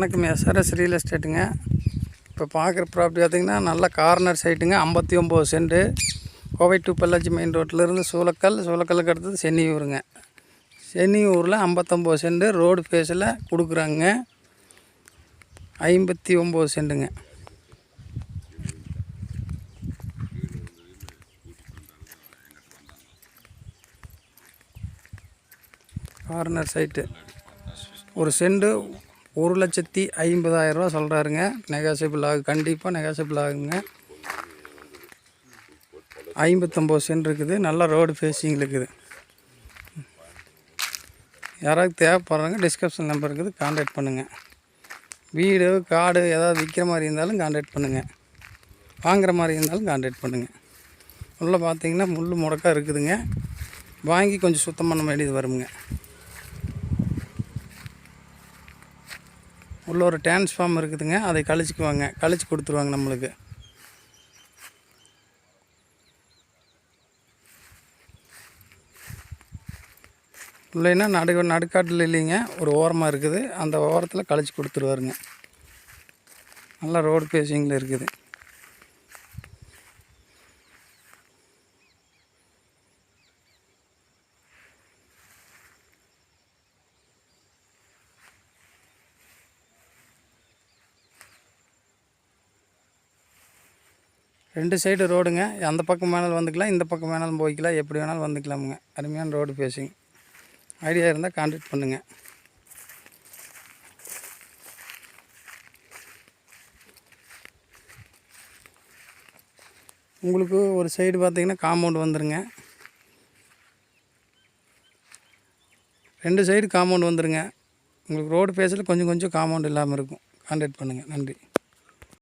வணக்கம் SRS real எஸ்டேட்டுங்க இப்போ பார்க்குற ப்ராப்பர்ட்டி பார்த்திங்கன்னா நல்ல கார்னர் சைட்டுங்க ஐம்பத்தி ஒம்பது cent Kovai to Pollachi main ரோட்டிலேருந்து Sulakkal சூளக்கல்லுக்கு அடுத்தது சென்னியூருங்க. சென்னியூரில் ஐம்பத்தொம்போது சென்ட்டு ரோடு ஃபேஸில் கொடுக்குறாங்க. ஐம்பத்தி ஒம்பது சென்ட்டுங்க. கார்னர் சைட்டு ஒரு செண்டு ஒரு லட்சத்தி ஐம்பதாயிரரூவா சொல்கிறாருங்க நெகாசிபிள் ஆகு கண்டிப்பாக நெகாசிபிள் ஆகுங்க. ஐம்பத்தொம்போது சென்ட் இருக்குது. நல்ல ரோடு ஃபேஸிங் இருக்குது. யாராவது தேவைப்படுறாங்க டிஸ்கிரிப்ஷன் நம்பர் இருக்குது காண்டாக்ட் பண்ணுங்கள் வீடு காடு ஏதாவது விற்கிற மாதிரி இருந்தாலும் காண்டாக்ட் பண்ணுங்கள் வாங்குகிற மாதிரி இருந்தாலும் காண்டாக்ட் பண்ணுங்கள் உள்ளே பார்த்தீங்கன்னா முள் முடக்கா இருக்குதுங்க. வாங்கி கொஞ்சம் சுத்தம் பண்ண வேண்டியது வருங்க. உள்ள ஒரு டிரான்ஸ்ஃபார்ம் இருக்குதுங்க. அதை கழிச்சுக்குவாங்க. கழிச்சு கொடுத்துருவாங்க நம்மளுக்கு. இல்லைன்னா நடு நடுக்காட்டில் இல்லைங்க. ஒரு ஓரமாக இருக்குது. அந்த ஓரத்தில் கழிச்சு கொடுத்துருவாருங்க. நல்லா ரோடு பேசிங்கில் இருக்குது. ரெண்டு சைடு ரோடுங்க அந்த பக்கம் வேணாலும் வந்துக்கலாம் இந்த பக்கம் வேணாலும் போய்க்கலாம் எப்படி வேணாலும் வந்துக்கலாமுங்க. அருமையான ரோடு பேசுங்க. ஐடியா இருந்தால் கான்டாக்ட் பண்ணுங்கள் உங்களுக்கு ஒரு சைடு பார்த்திங்கன்னா காம்பவுண்ட் வந்துடுங்க ரெண்டு சைடு காம்பவுண்ட் வந்துடுங்க உங்களுக்கு ரோடு பேஸில் கொஞ்சம் கொஞ்சம் காம்பவுண்ட் இல்லாமல் இருக்கும். கான்டாக்ட் பண்ணுங்கள் நன்றி.